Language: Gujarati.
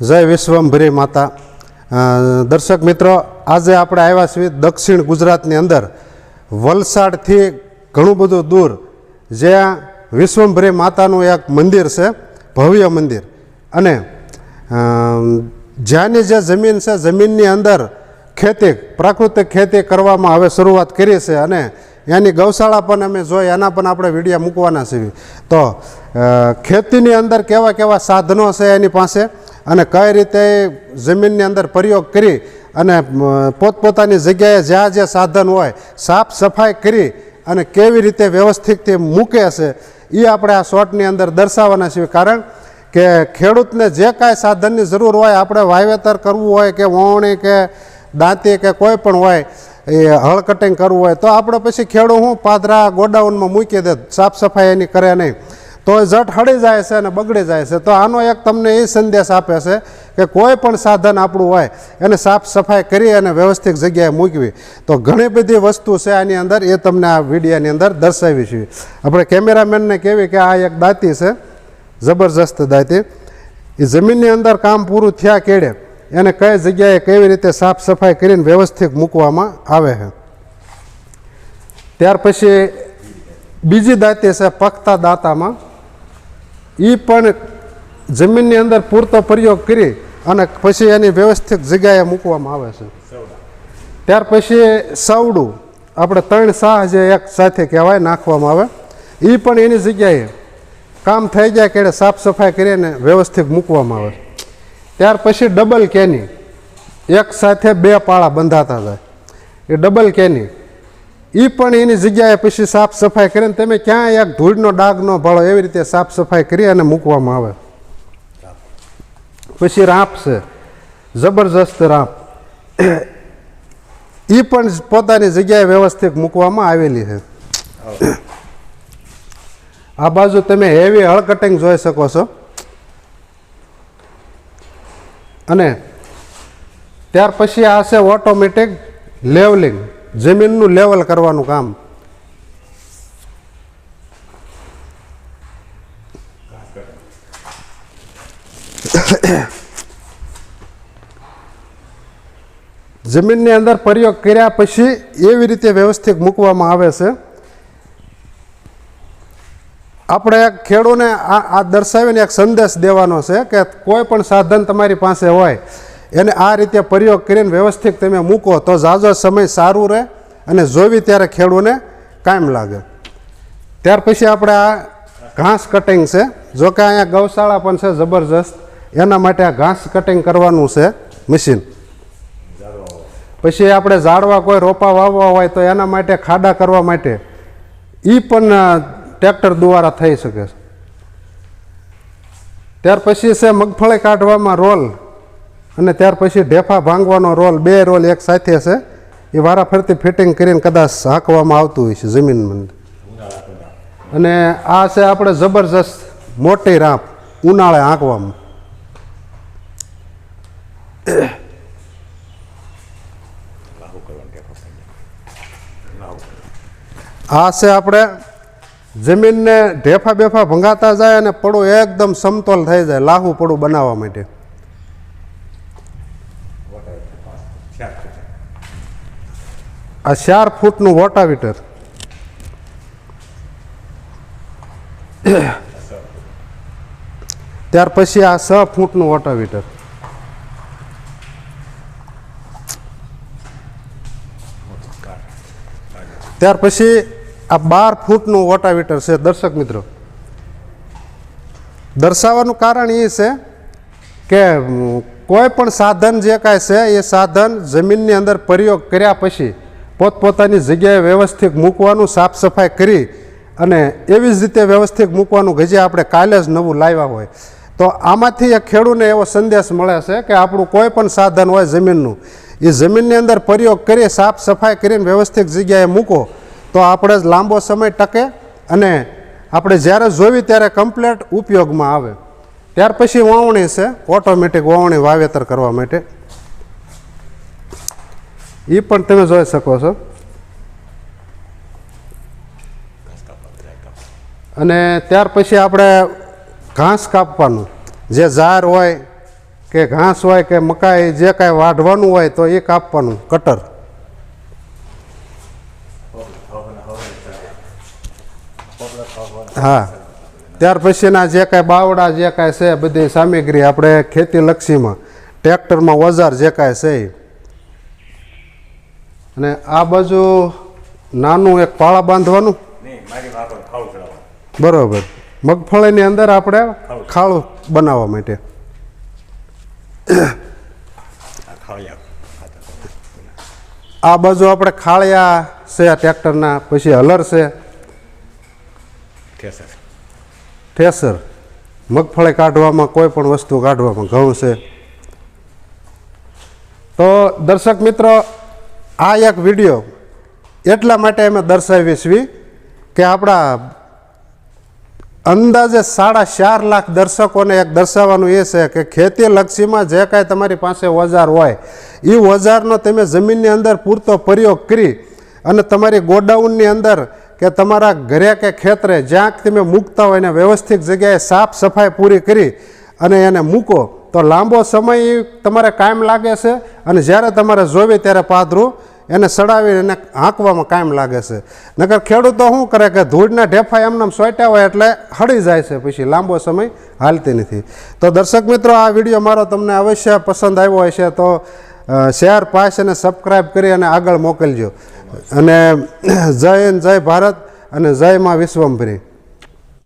જય વિશ્વંભરી માતા. દર્શક મિત્રો, આજે આપણે આવ્યા છીએ દક્ષિણ ગુજરાતની અંદર. વલસાડથી ઘણું બધું દૂર. જ્યાં વિશ્વંભરી માતાનું એક મંદિર છે, ભવ્ય મંદિર. અને જ્યાંની જે જમીન છે, જમીનની અંદર ખેતી, પ્રાકૃતિક ખેતી કરવામાં હવે શરૂઆત કરી છે અને એની ગૌશાળા પણ અમે જોઈ એના પણ આપણે વિડીયા મૂકવાના છીએ. તો ખેતીની અંદર કેવા કેવા સાધનો છે એની પાસે અને કઈ રીતે જમીનની અંદર પ્રયોગ કરી અને પોતપોતાની જગ્યાએ જ્યાં જ્યાં સાધન હોય, સાફ સફાઈ કરી અને કેવી રીતે વ્યવસ્થિતથી મૂકે છે એ આપણે આ શોર્ટની અંદર દર્શાવવાના છીએ. કારણ કે ખેડૂતને જે કાંઈ સાધનની જરૂર હોય, આપણે વાવેતર કરવું હોય કે વોવણી કે દાંતી કે કોઈ પણ હોય એ હળ કટિંગ કરવું હોય તો આપણે પછી ખેડૂત હું પાદરા ગોડાઉનમાં મૂકી દે, સાફ સફાઈ એની કરે નહીં. તો એ જટ હળી જાય છે અને બગડી જાય છે. તો આનો એક તમને એ સંદેશ આપે છે કે કોઈ પણ સાધન આપણું હોય, એને સાફ સફાઈ કરી અને વ્યવસ્થિત જગ્યાએ મૂકવી. તો ઘણી બધી વસ્તુ છે આની અંદર, એ તમને આ વિડીયાની અંદર દર્શાવી છે. આપણે કેમેરામેનને કહેવી કે આ એક દાંતી છે, જબરજસ્ત દાંતી. એ જમીનની અંદર કામ પૂરું થયા કેડે એને કઈ જગ્યાએ કેવી રીતે સાફ સફાઈ કરીને વ્યવસ્થિત મૂકવામાં આવે છે. ત્યાર પછી બીજી દાંતી છે પખતા દાંતામાં. એ પણ જમીનની અંદર પૂરતો પ્રયોગ કરી અને પછી એની વ્યવસ્થિત જગ્યાએ મૂકવામાં આવે છે. ત્યાર પછી સવડું આપણે ત્રણ સાહ જે એક સાથે કહેવાય નાખવામાં આવે. એ પણ એની જગ્યાએ કામ થઈ જાય કે સાફ સફાઈ કરીને વ્યવસ્થિત મૂકવામાં આવે. ત્યાર પછી ડબલ કેની એક સાથે બે પાળા બંધાતા હતા. એ ડબલ કેની એ પણ એની જગ્યાએ પછી સાફ સફાઈ કરીને તમે ક્યાં એક ધૂળનો ડાગનો ભાળો એવી રીતે સાફ સફાઈ કરી અને મૂકવામાં આવે. પછી રાંપ છે. જબરજસ્ત રાંપ. એ પણ પોતાની જગ્યાએ વ્યવસ્થિત મૂકવામાં આવેલી છે. આ બાજુ તમે હેવી હળકટિંગ જોઈ શકો છો. અને ત્યાર પછી આ છે ઓટોમેટિક લેવલિંગ જમીનનું લેવલ કરવાનું કામ. જમીનની અંદર પ્રયોગ કર્યા પછી એવી રીતે વ્યવસ્થિત મૂકવામાં આવે છે. આપણે ખેડૂને આ આ દર્શાવીને એક સંદેશ દેવાનો છે કે કોઈ પણ સાધન તમારી પાસે હોય, એને આ રીતે પ્રયોગ કરીને વ્યવસ્થિત તમે મૂકો તો ઝાઝો સમય સારું રહે અને જોવી ત્યારે ખેડૂને કાયમ લાગે. ત્યાર પછી આપણે આ ઘાસ કટિંગ છે. જો કે અહીંયા ગૌશાળા પણ છે જબરજસ્ત. એના માટે આ ઘાસ કટિંગ કરવાનું છે મશીન. પછી આપણે ઝાડવા કોઈ રોપા વાવવા હોય તો એના માટે ખાડા કરવા માટે એ પણ ટ્રેક્ટર દ્વારા થઈ શકે છે. ત્યાર પછી છે મગફળી કાઢવામાં રોલ અને ત્યાર પછી ઢેફા ભાંગવાનો રોલ, બે રોલ એક સાથે છે. એ વારાફરતી ફિટિંગ કરીને કદાચ હાંકવામાં આવતું હોય છે જમીનમાં. અને આ છે આપણે જબરજસ્ત મોટી રાંપ, ઉનાળે હાંકવામાં. આ છે આપણે જમીનને ઢેફા બેફા ભંગાતા જાય અને પડો એકદમ સમતોલ થઈ જાય, લાહુ પડું બનાવવા માટે. આ ચાર ફૂટનું વોટાવીટર ત્યાર પછી આ છ ફૂટનું વોટાવીટર ત્યાર પછી આ બાર ફૂટનું વોટાવીટર છે, દર્શક મિત્રો. દર્શાવવાનું કારણ એ છે કે કોઈ પણ સાધન જે કાંઈ છે, એ સાધન જમીનની અંદર પ્રયોગ કર્યા પછી પોતપોતાની જગ્યાએ વ્યવસ્થિત મૂકવાનું, સાફ સફાઈ કરી અને એવી જ રીતે વ્યવસ્થિત મૂકવાનું કે આપણે કાલે જ નવું લાવ્યા હોય. તો આમાંથી એક ખેડૂને એવો સંદેશ મળે છે કે આપણું કોઈ પણ સાધન હોય જમીનનું, એ જમીનની અંદર પ્રયોગ કરી, સાફ સફાઈ કરીને વ્યવસ્થિત જગ્યાએ મૂકો તો આપણે લાંબો સમય ટકે અને આપણે જ્યારે જોવી ત્યારે કમ્પ્લેટ ઉપયોગમાં આવે. ત્યાર પછી વાવણી છે ઓટોમેટિક વાવણી વાવેતર કરવા માટે. એ પણ તમે જોઈ શકો છો. અને ત્યાર પછી આપણે ઘાસ કાપવાનું. જે ઝાર હોય કે ઘાસ હોય કે મકાઈ, જે કાંઈ વાઢવાનું હોય તો એ કાપવાનું, કટર. હા. ત્યાર પછીના જે કાંઈ બાવડા જે કાંઈ છે બધી સામગ્રી આપણે ખેતીલક્ષીમાં ટ્રેક્ટરમાં ઓજાર જે કાંઈ છે અને આ બાજુ નાનું એક પાળા બાંધવાનું? બરોબર. મગફળીની અંદર આપણે ખાળું બનાવવા માટે. આ આ બાજુ આપણે ખાળિયા છે ટ્રેક્ટરના પછી હલર છે. ઠેસર ઠેસર મગફળી કાઢવામાં કોઈ પણ વસ્તુ કાઢવામાં ઘઉં છે તો દર્શક મિત્રો, આ એક વીડિયો એટલા માટે અમે દર્શાવી છીએ કે આપણા અંદાજે સાડા ચાર લાખ દર્શકોને એક દર્શાવવાનું એ છે કે ખેતી લક્ષીમાં જે કાંઈ તમારી પાસે ઓજાર હોય એ ઓજારનો તમે જમીનની અંદર પૂરતો પ્રયોગ કરી અને તમારી ગોડાઉનની અંદર કે તમારા ઘરે કે ખેતરે જ્યાં તમે મૂકતા હોય એને વ્યવસ્થિત જગ્યાએ સાફ સફાઈ પૂરી કરી અને એને મૂકો, તો લાંબો સમય તમારે કાયમ લાગે છે અને જ્યારે તમારે જોવે ત્યારે પાદરું એને સડાવી એને હાંકવામાં કાયમ લાગે છે. નકર ખેડૂતો શું કરે કે ધૂળના ઢેફા એમને સોટ્યા હોય એટલે હળી જાય છે, પછી લાંબો સમય હાલતી નથી. તો દર્શક મિત્રો, આ વીડિયો મારો તમને અવશ્ય પસંદ આવ્યો હશે તો શેર, પાસ અને સબસ્ક્રાઈબ કરી અને આગળ મોકલજો. અને જય જય ભારત અને જય માં વિશ્વંભરી.